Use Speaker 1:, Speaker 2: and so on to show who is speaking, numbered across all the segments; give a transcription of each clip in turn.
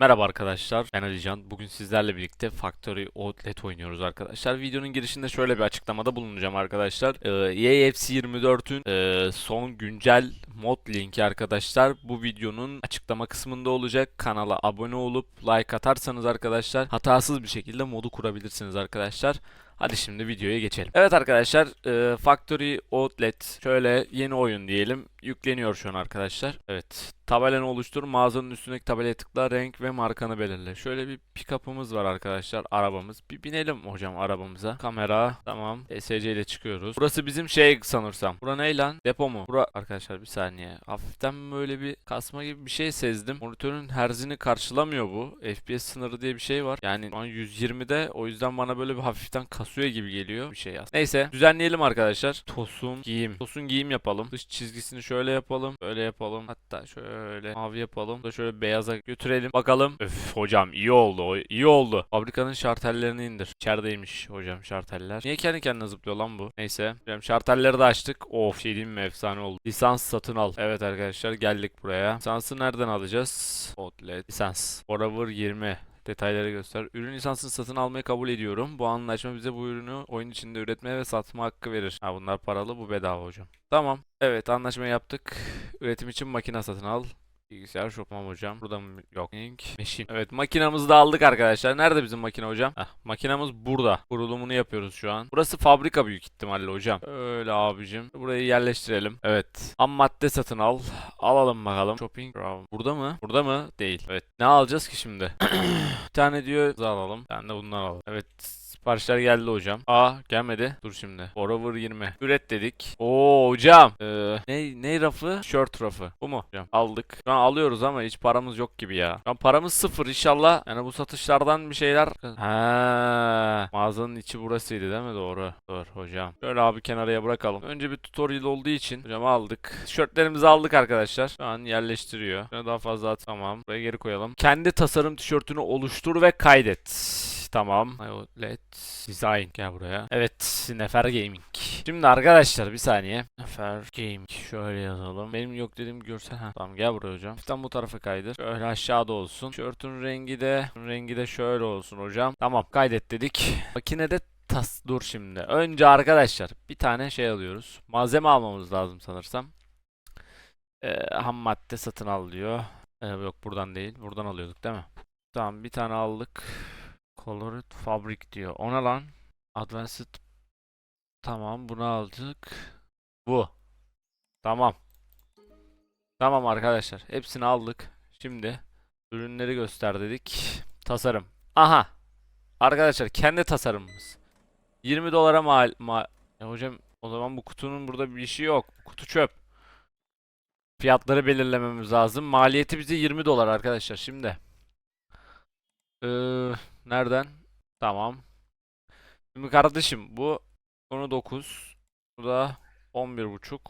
Speaker 1: Merhaba arkadaşlar, ben Alican. Bugün sizlerle birlikte Factory Outlet oynuyoruz arkadaşlar. Videonun girişinde şöyle bir açıklamada bulunacağım arkadaşlar. Ee, EAFC 24'ün e, son güncel mod linki arkadaşlar bu videonun açıklama kısmında olacak. Kanala abone olup like atarsanız arkadaşlar hatasız bir şekilde modu kurabilirsiniz arkadaşlar. Hadi şimdi videoya geçelim. Evet arkadaşlar, e, Factory Outlet şöyle yeni oyun diyelim. Yükleniyor şu an arkadaşlar. Evet. Tabelanı oluştur. Mağazanın üstündeki tabelaya tıkla. Renk ve markanı belirle. Şöyle bir pick-up'ımız var arkadaşlar. Arabamız. Bir binelim hocam arabamıza. Kamera. Tamam. ESC ile çıkıyoruz. Burası bizim şey sanırsam. Bura ne lan? Depo mu? Bura arkadaşlar bir saniye. Hafiften böyle bir kasma gibi bir şey sezdim. Monitörün herzini karşılamıyor bu. FPS sınırı diye bir şey var. Yani şu an 120'de o yüzden bana böyle bir hafiften kasıyor gibi geliyor bir şey yaz. Neyse düzenleyelim arkadaşlar. Tosun giyim. Tosun giyim yapalım. Dış çizgisini şöyle yapalım. Böyle yapalım. Hatta şöyle mavi yapalım. Da şöyle beyaza götürelim. Bakalım. Öf hocam iyi oldu. o iyi oldu. Fabrikanın şartellerini indir. İçerideymiş hocam şarteller. Niye kendi kendine zıplıyor lan bu? Neyse. Hocam şartelleri de açtık. Of şey diyeyim mi efsane oldu. Lisans satın al. Evet arkadaşlar geldik buraya. Lisansı nereden alacağız? Outlet. Lisans. Forever 20. Detayları göster. Ürün lisansını satın almayı kabul ediyorum. Bu anlaşma bize bu ürünü oyun içinde üretme ve satma hakkı verir. Ha bunlar paralı bu bedava hocam. Tamam. Evet anlaşma yaptık. Üretim için makine satın al. Bilgisayar shop tamam hocam. Burada mı? Yok. Link. Machine. Evet makinamızı da aldık arkadaşlar. Nerede bizim makine hocam? Heh, makinamız burada. Kurulumunu yapıyoruz şu an. Burası fabrika büyük ihtimalle hocam. Öyle abicim. Burayı yerleştirelim. Evet. Ham madde satın al. Alalım bakalım. Shopping. Burada mı? Burada mı? Değil. Evet. Ne alacağız ki şimdi? Bir tane diyor alalım. Tane de bundan alalım. Evet. Siparişler geldi hocam. Aa gelmedi. Dur şimdi. Forever 20. Üret dedik. Oo hocam. Ee, ne, ne rafı? Shirt rafı. Bu mu? Hocam aldık. Şu an alıyoruz ama hiç paramız yok gibi ya. Şu an paramız sıfır inşallah. Yani bu satışlardan bir şeyler. Ha, mağazanın içi burasıydı değil mi? Doğru. Doğru hocam. Şöyle abi kenarıya bırakalım. Önce bir tutorial olduğu için hocam aldık. Tişörtlerimizi aldık arkadaşlar. Şu an yerleştiriyor. Şöyle daha fazla at. Tamam. Buraya geri koyalım. Kendi tasarım tişörtünü oluştur ve kaydet. Tamam. Outlet Design gel buraya. Evet Nefer Gaming. Şimdi arkadaşlar bir saniye. Nefer Gaming şöyle yazalım. Benim yok dediğim görsel. Ha, tamam gel buraya hocam. Hafiften bu tarafa kaydır. Şöyle aşağıda olsun. Tişörtün rengi de rengi de şöyle olsun hocam. Tamam kaydet dedik. Makinede tas dur şimdi. Önce arkadaşlar bir tane şey alıyoruz. Malzeme almamız lazım sanırsam. Ee, ham madde satın al diyor. Ee, yok buradan değil. Buradan alıyorduk değil mi? Tamam bir tane aldık. Colored Fabric diyor. Ona lan. Advanced. Tamam bunu aldık. Bu. Tamam. Tamam arkadaşlar. Hepsini aldık. Şimdi ürünleri göster dedik. Tasarım. Aha. Arkadaşlar kendi tasarımımız. 20 dolara mal, mal e hocam o zaman bu kutunun burada bir işi yok. Bu kutu çöp. Fiyatları belirlememiz lazım. Maliyeti bize 20 dolar arkadaşlar şimdi. Ee, nereden? Tamam. Şimdi kardeşim bu konu 9. Bu da 11.5.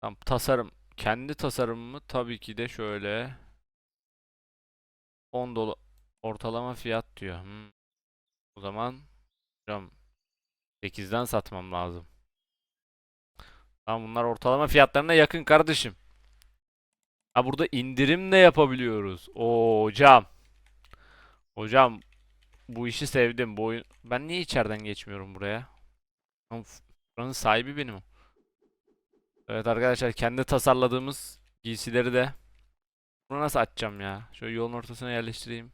Speaker 1: Tamam tasarım. Kendi tasarımımı tabii ki de şöyle 10 dolar ortalama fiyat diyor. Hmm. O zaman hocam 8'den satmam lazım. Tamam bunlar ortalama fiyatlarına yakın kardeşim. Ha burada indirim de yapabiliyoruz. Oo hocam. Hocam bu işi sevdim. Bu oyun... Ben niye içeriden geçmiyorum buraya? Buranın sahibi benim. Evet arkadaşlar kendi tasarladığımız giysileri de bunu nasıl açacağım ya? Şöyle yolun ortasına yerleştireyim.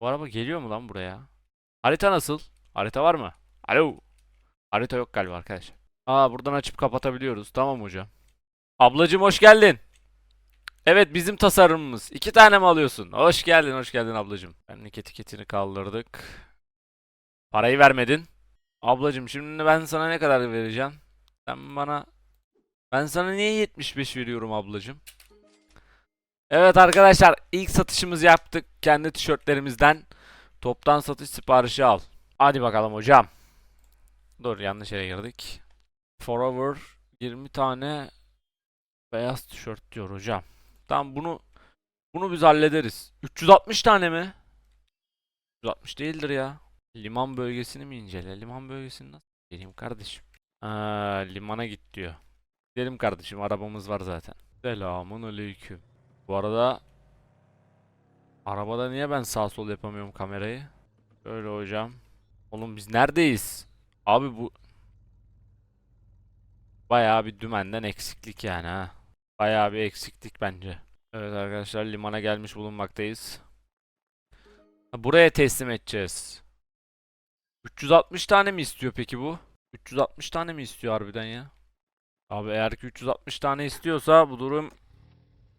Speaker 1: Bu araba geliyor mu lan buraya? Harita nasıl? Harita var mı? Alo. Harita yok galiba arkadaşlar. Aa buradan açıp kapatabiliyoruz. Tamam hocam. Ablacım hoş geldin. Evet bizim tasarımımız. İki tane mi alıyorsun? Hoş geldin, hoş geldin ablacığım. Benlik etiketini kaldırdık. Parayı vermedin. Ablacığım şimdi ben sana ne kadar vereceğim? Sen bana... Ben sana niye 75 veriyorum ablacığım? Evet arkadaşlar ilk satışımızı yaptık. Kendi tişörtlerimizden. Toptan satış siparişi al. Hadi bakalım hocam. Dur yanlış yere girdik. Forever 20 tane beyaz tişört diyor hocam. Tamam bunu bunu biz hallederiz. 360 tane mi? 360 değildir ya. Liman bölgesini mi incele? Liman bölgesini nasıl geleyim kardeşim? Aa, limana git diyor. Gidelim kardeşim arabamız var zaten. Selamun aleyküm. Bu arada Arabada niye ben sağ sol yapamıyorum kamerayı? Öyle hocam. Oğlum biz neredeyiz? Abi bu bayağı bir dümenden eksiklik yani ha. Bayağı bir eksiklik bence. Evet arkadaşlar limana gelmiş bulunmaktayız. Buraya teslim edeceğiz. 360 tane mi istiyor peki bu? 360 tane mi istiyor harbiden ya? Abi eğer ki 360 tane istiyorsa bu durum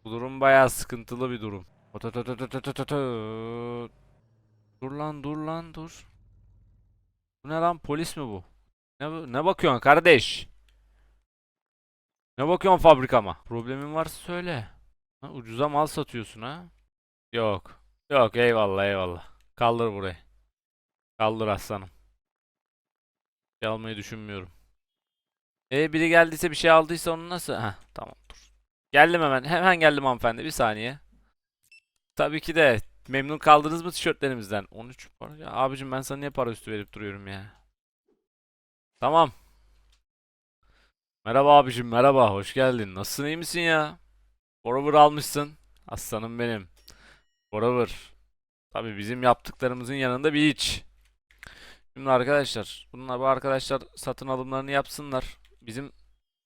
Speaker 1: bu durum bayağı sıkıntılı bir durum. Dur lan dur lan dur. Bu ne lan polis mi bu? Ne, ne bakıyorsun kardeş? Ne bakıyorsun fabrikama? Problemin varsa söyle. Ha, ucuza mal satıyorsun ha? Yok. Yok eyvallah eyvallah. Kaldır burayı. Kaldır aslanım. Bir şey almayı düşünmüyorum. E biri geldiyse bir şey aldıysa onu nasıl? Heh tamam dur. Geldim hemen. Hemen geldim hanımefendi. Bir saniye. Tabii ki de. Memnun kaldınız mı tişörtlerimizden? 13 para. Ya abicim ben sana niye para üstü verip duruyorum ya? Tamam. Merhaba abicim merhaba. Hoş geldin. Nasılsın iyi misin ya? Forever almışsın. Aslanım benim. Forever. Tabii bizim yaptıklarımızın yanında bir hiç. Şimdi arkadaşlar, bunlar bu arkadaşlar satın alımlarını yapsınlar. Bizim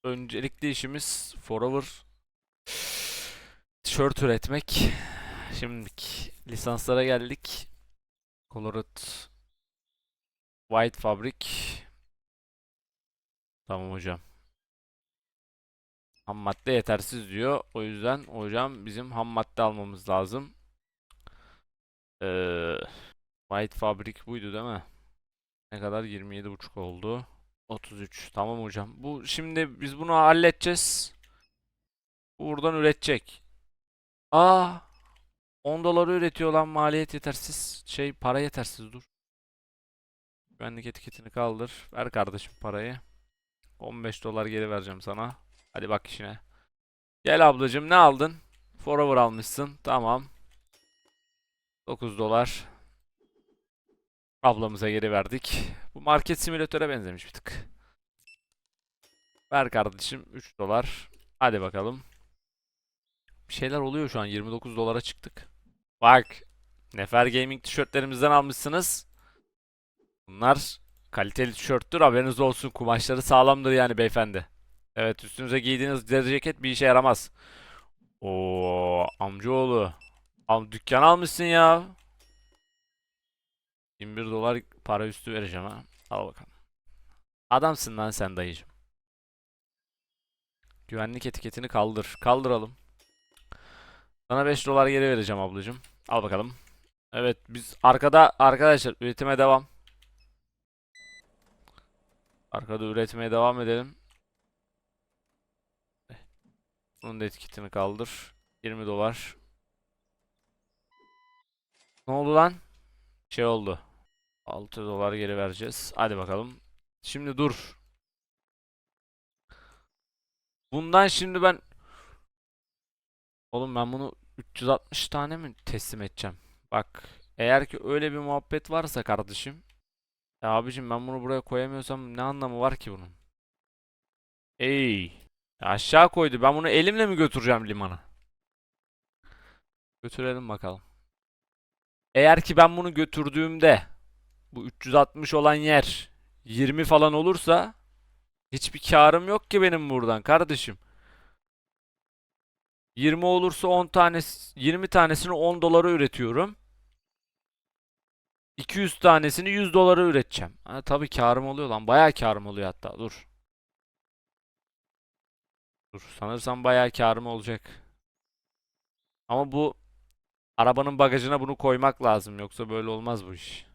Speaker 1: öncelikli işimiz Forever tişört üretmek. Şimdilik lisanslara geldik. Colored White Fabric. Tamam hocam. Ham madde yetersiz diyor. O yüzden hocam bizim ham madde almamız lazım. Ee, White Fabric buydu değil mi? Ne kadar? 27,5 oldu. 33. Tamam hocam. Bu şimdi biz bunu halledeceğiz. Bu Buradan üretecek. Aa! 10 doları üretiyor lan maliyet yetersiz. Şey para yetersiz dur. Güvenlik etiketini kaldır. Ver kardeşim parayı. 15 dolar geri vereceğim sana. Hadi bak işine. Gel ablacığım ne aldın? Forever almışsın. Tamam. 9 dolar. Ablamıza geri verdik. Bu market simülatöre benzemiş bir tık. Ver kardeşim 3 dolar. Hadi bakalım. Bir şeyler oluyor şu an. 29 dolara çıktık. Bak. Nefer Gaming tişörtlerimizden almışsınız. Bunlar kaliteli tişörttür. Haberiniz olsun. Kumaşları sağlamdır yani beyefendi. Evet üstünüze giydiğiniz deri ceket bir işe yaramaz. Oo amcaoğlu. Am dükkan almışsın ya. 21 dolar para üstü vereceğim ha. Al bakalım. Adamsın lan sen dayıcım. Güvenlik etiketini kaldır. Kaldıralım. Sana 5 dolar geri vereceğim ablacığım. Al bakalım. Evet biz arkada arkadaşlar üretime devam. Arkada üretmeye devam edelim. Bunun da etiketini kaldır. 20 dolar. Ne oldu lan? Şey oldu. 6 dolar geri vereceğiz. Hadi bakalım. Şimdi dur. Bundan şimdi ben Oğlum ben bunu 360 tane mi teslim edeceğim? Bak eğer ki öyle bir muhabbet varsa kardeşim ya abicim ben bunu buraya koyamıyorsam ne anlamı var ki bunun? Ey aşağı koydu. Ben bunu elimle mi götüreceğim limana? Götürelim bakalım. Eğer ki ben bunu götürdüğümde bu 360 olan yer 20 falan olursa hiçbir karım yok ki benim buradan kardeşim. 20 olursa 10 tanesi 20 tanesini 10 dolara üretiyorum. 200 tanesini 100 dolara üreteceğim. Ha, tabii karım oluyor lan. Bayağı karım oluyor hatta. Dur. Dur. Sanırsam bayağı karım olacak. Ama bu arabanın bagajına bunu koymak lazım. Yoksa böyle olmaz bu iş.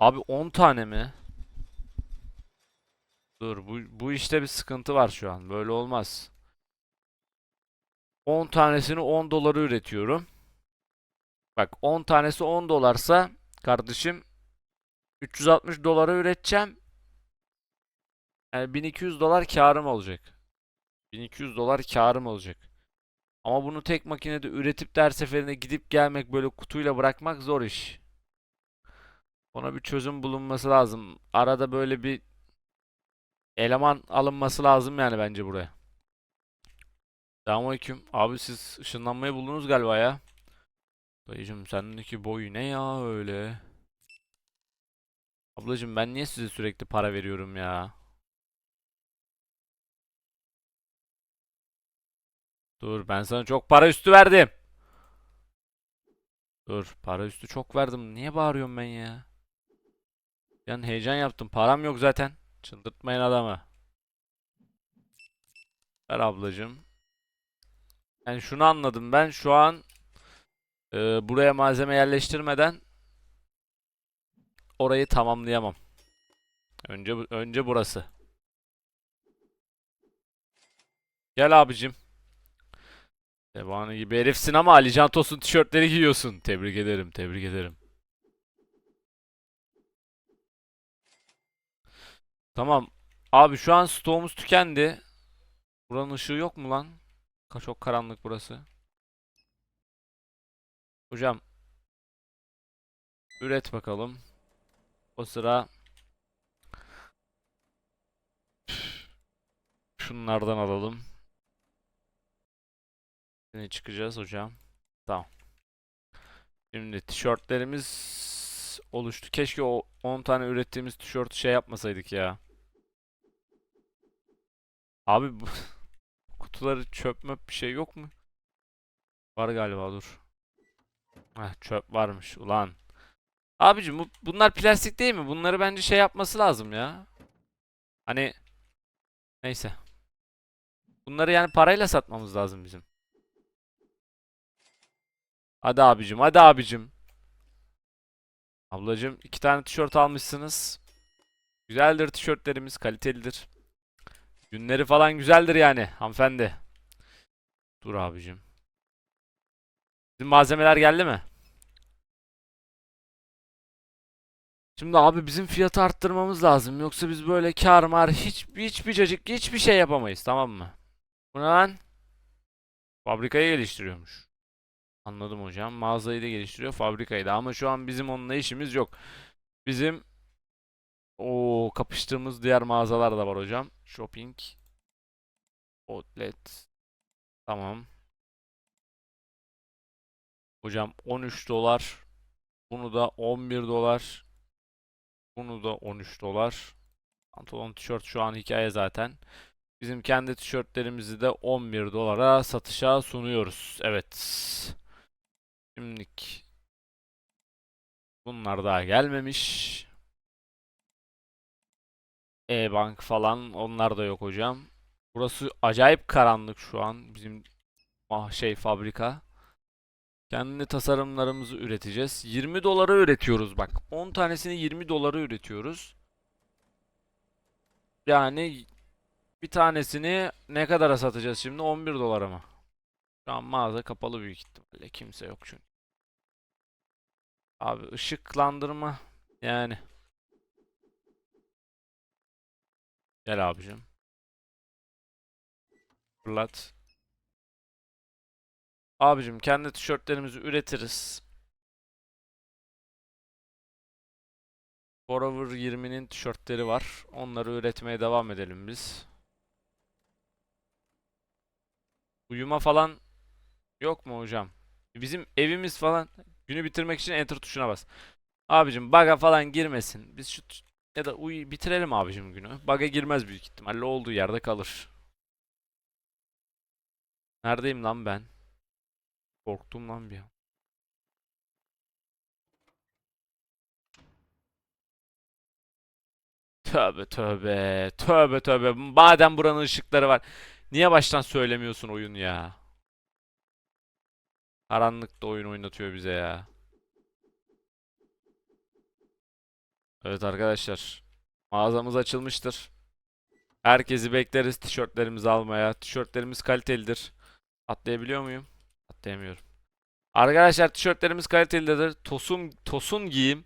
Speaker 1: Abi 10 tane mi? Dur bu, bu işte bir sıkıntı var şu an. Böyle olmaz. 10 tanesini 10 dolara üretiyorum. Bak 10 tanesi 10 dolarsa kardeşim 360 dolara üreteceğim. Yani 1200 dolar karım olacak. 1200 dolar karım olacak. Ama bunu tek makinede üretip de her seferinde gidip gelmek böyle kutuyla bırakmak zor iş. Ona bir çözüm bulunması lazım. Arada böyle bir eleman alınması lazım yani bence buraya. Selamünaleyküm. Abi siz ışınlanmayı buldunuz galiba ya. Dayıcım sendeki boy ne ya öyle? Ablacım ben niye size sürekli para veriyorum ya? Dur ben sana çok para üstü verdim. Dur para üstü çok verdim. Niye bağırıyorum ben ya? Yani heyecan yaptım. Param yok zaten. Çıldırtmayın adamı. Ver ablacım. Yani şunu anladım ben şu an e, buraya malzeme yerleştirmeden orayı tamamlayamam. Önce önce burası. Gel abicim. Devanı gibi herifsin ama Ali Can Tosun tişörtleri giyiyorsun. Tebrik ederim, tebrik ederim. Tamam. Abi şu an stoğumuz tükendi. Buranın ışığı yok mu lan? Çok karanlık burası. Hocam üret bakalım. O sıra şunlardan alalım. Ne çıkacağız hocam? Tamam. Şimdi tişörtlerimiz oluştu. Keşke o 10 tane ürettiğimiz tişörtü şey yapmasaydık ya. Abi bu kutuları çöp möp bir şey yok mu? Var galiba dur. Heh, çöp varmış ulan. Abicim bu, bunlar plastik değil mi? Bunları bence şey yapması lazım ya. Hani neyse. Bunları yani parayla satmamız lazım bizim. Hadi abicim, hadi abicim. Ablacım iki tane tişört almışsınız. Güzeldir tişörtlerimiz, kalitelidir. Günleri falan güzeldir yani hanımefendi. Dur abicim. Bizim malzemeler geldi mi? Şimdi abi bizim fiyatı arttırmamız lazım. Yoksa biz böyle kar mar hiç hiçbir cacık hiçbir şey yapamayız tamam mı? Bu ne lan? Fabrikayı geliştiriyormuş. Anladım hocam. Mağazayı da geliştiriyor, fabrikayı da. Ama şu an bizim onunla işimiz yok. Bizim o kapıştığımız diğer mağazalar da var hocam. Shopping, outlet. Tamam. Hocam 13 dolar. Bunu da 11 dolar. Bunu da 13 dolar. Pantolon, tişört şu an hikaye zaten. Bizim kendi tişörtlerimizi de 11 dolara satışa sunuyoruz. Evet. Şimdilik bunlar daha gelmemiş. E-Bank falan onlar da yok hocam. Burası acayip karanlık şu an bizim ah şey fabrika. Kendi tasarımlarımızı üreteceğiz. 20 dolara üretiyoruz bak. 10 tanesini 20 dolara üretiyoruz. Yani bir tanesini ne kadara satacağız şimdi? 11 dolara mı? Şu an mağaza kapalı büyük ihtimalle. Kimse yok çünkü. Abi ışıklandırma yani. Gel abicim. Fırlat. Abicim kendi tişörtlerimizi üretiriz. Forever 20'nin tişörtleri var. Onları üretmeye devam edelim biz. Uyuma falan yok mu hocam? Bizim evimiz falan günü bitirmek için enter tuşuna bas. Abicim bug'a falan girmesin. Biz şu ya da uy bitirelim abicim günü. Bug'a girmez büyük ihtimalle olduğu yerde kalır. Neredeyim lan ben? Korktum lan bir an. Tövbe tövbe. Tövbe tövbe. Madem buranın ışıkları var. Niye baştan söylemiyorsun oyun ya? Karanlıkta oyun oynatıyor bize ya. Evet arkadaşlar. Mağazamız açılmıştır. Herkesi bekleriz tişörtlerimizi almaya. Tişörtlerimiz kalitelidir. Atlayabiliyor muyum? Atlayamıyorum. Arkadaşlar tişörtlerimiz kalitelidir. Tosun Tosun giyim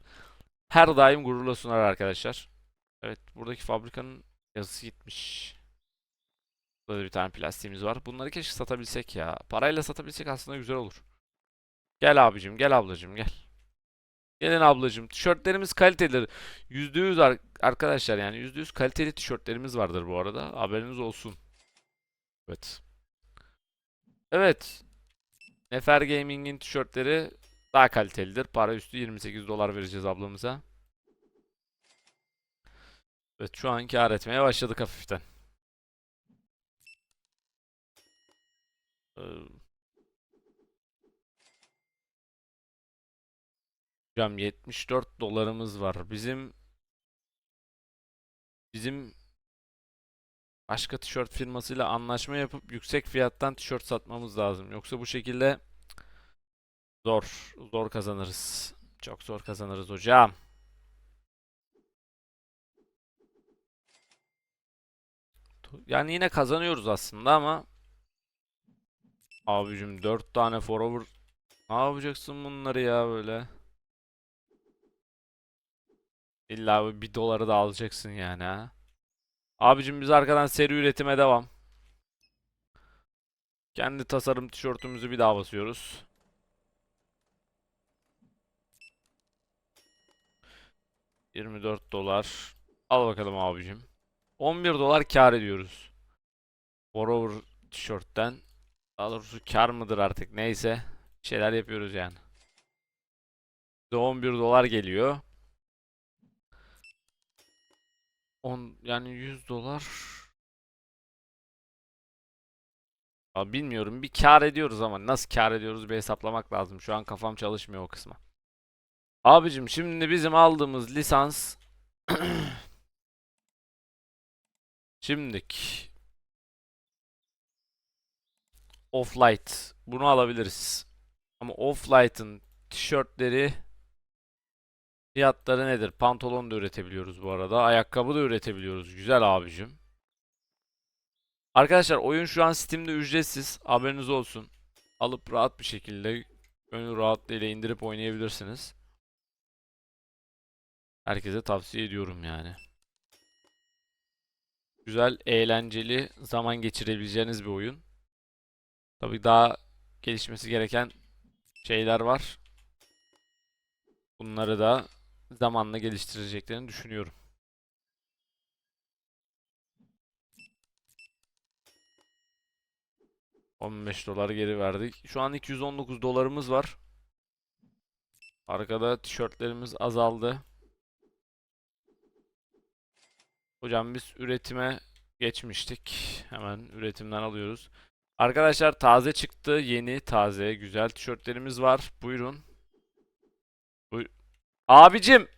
Speaker 1: her daim gururla sunar arkadaşlar. Evet buradaki fabrikanın yazısı gitmiş. Burada da bir tane plastiğimiz var. Bunları keşke satabilsek ya. Parayla satabilsek aslında güzel olur. Gel abicim, gel ablacım, gel. Gelin ablacım. Tişörtlerimiz kalitelidir. %100 ar- arkadaşlar yani %100 kaliteli tişörtlerimiz vardır bu arada. Haberiniz olsun. Evet. Evet. Nefer Gaming'in tişörtleri daha kalitelidir. Para üstü 28 dolar vereceğiz ablamıza. Evet şu an kâr etmeye başladık hafiften. Ee, Hocam 74 dolarımız var. Bizim bizim başka tişört firmasıyla anlaşma yapıp yüksek fiyattan tişört satmamız lazım. Yoksa bu şekilde zor, zor kazanırız. Çok zor kazanırız hocam. Yani yine kazanıyoruz aslında ama abicim 4 tane forward ne yapacaksın bunları ya böyle? İlla bir doları da alacaksın yani ha. Abicim biz arkadan seri üretime devam. Kendi tasarım tişörtümüzü bir daha basıyoruz. ...24 dolar. Al bakalım abicim. 11 dolar kar ediyoruz. Forever tişörtten. Daha doğrusu kar mıdır artık neyse. Şeyler yapıyoruz yani. Bize 11 dolar geliyor. 10 yani 100 dolar. Abi bilmiyorum bir kar ediyoruz ama nasıl kar ediyoruz bir hesaplamak lazım. Şu an kafam çalışmıyor o kısma. Abicim şimdi bizim aldığımız lisans Şimdik Offlight bunu alabiliriz. Ama Offlight'ın tişörtleri fiyatları nedir? Pantolon da üretebiliyoruz bu arada. Ayakkabı da üretebiliyoruz. Güzel abicim. Arkadaşlar oyun şu an Steam'de ücretsiz. Haberiniz olsun. Alıp rahat bir şekilde gönül rahatlığıyla indirip oynayabilirsiniz. Herkese tavsiye ediyorum yani. Güzel, eğlenceli, zaman geçirebileceğiniz bir oyun. Tabii daha gelişmesi gereken şeyler var. Bunları da zamanla geliştireceklerini düşünüyorum. ...15 dolar geri verdik. Şu an 219 dolarımız var. Arkada tişörtlerimiz azaldı. Hocam biz üretime geçmiştik. Hemen üretimden alıyoruz. Arkadaşlar taze çıktı. Yeni, taze, güzel tişörtlerimiz var. Buyurun. Buyur. Abicim!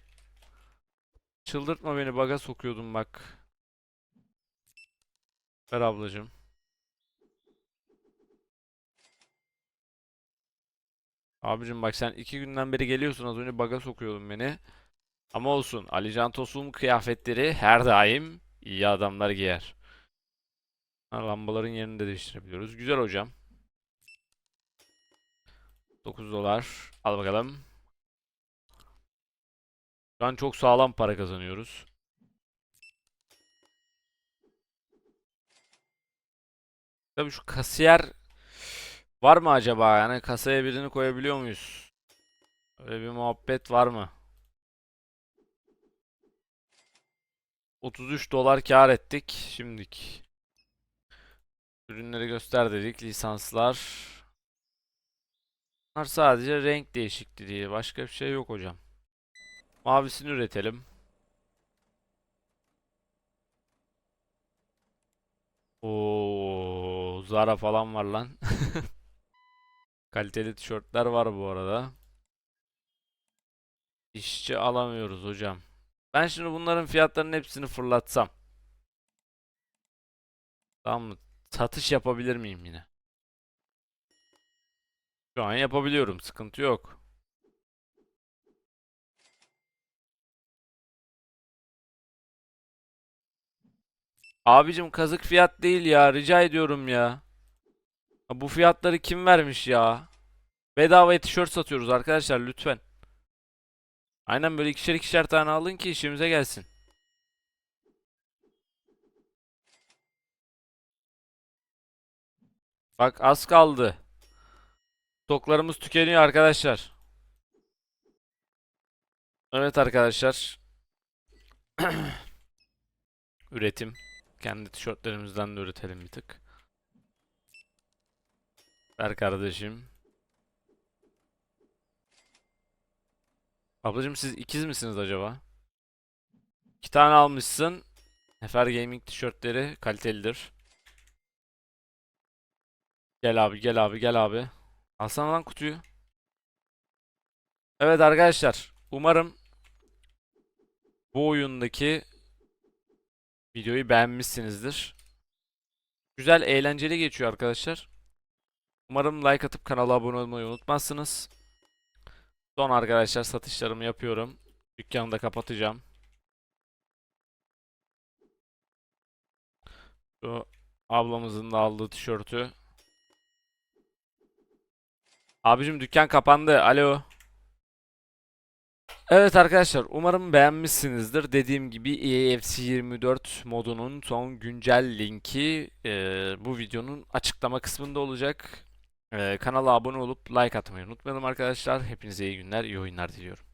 Speaker 1: Çıldırtma beni. Baga sokuyordum bak. Ver ablacım. Abicim bak sen iki günden beri geliyorsun. Az önce baga sokuyordun beni. Ama olsun. Ali Can Tosun kıyafetleri her daim iyi adamlar giyer. Ha, lambaların yerini de değiştirebiliyoruz. Güzel hocam. 9 dolar. Al bakalım. Şu an çok sağlam para kazanıyoruz. Tabii şu kasiyer var mı acaba? Yani kasaya birini koyabiliyor muyuz? Öyle bir muhabbet var mı? 33 dolar kar ettik şimdik. Ürünleri göster dedik. Lisanslar. Bunlar sadece renk değişikliği. Başka bir şey yok hocam. Mavisini üretelim. Oo, Zara falan var lan. Kaliteli tişörtler var bu arada. İşçi alamıyoruz hocam. Ben şimdi bunların fiyatlarının hepsini fırlatsam. Tamam mı? Satış yapabilir miyim yine? Şu an yapabiliyorum. Sıkıntı yok. Abicim kazık fiyat değil ya. Rica ediyorum ya. Bu fiyatları kim vermiş ya? Bedavaya tişört satıyoruz arkadaşlar lütfen. Aynen böyle ikişer ikişer tane alın ki işimize gelsin. Bak az kaldı. Stoklarımız tükeniyor arkadaşlar. Evet arkadaşlar. Üretim. Kendi tişörtlerimizden de üretelim bir tık. Ver kardeşim. Ablacığım siz ikiz misiniz acaba? İki tane almışsın. Nefer Gaming tişörtleri kalitelidir. Gel abi gel abi gel abi. Alsana lan kutuyu. Evet arkadaşlar. Umarım bu oyundaki videoyu beğenmişsinizdir. Güzel eğlenceli geçiyor arkadaşlar. Umarım like atıp kanala abone olmayı unutmazsınız. Son arkadaşlar satışlarımı yapıyorum. Dükkanı da kapatacağım. Şu ablamızın da aldığı tişörtü. Abicim dükkan kapandı. Alo. Evet arkadaşlar umarım beğenmişsinizdir. Dediğim gibi E EAFC 24 modunun son güncel linki e, bu videonun açıklama kısmında olacak. E, kanala abone olup like atmayı unutmayalım arkadaşlar. Hepinize iyi günler, iyi oyunlar diliyorum.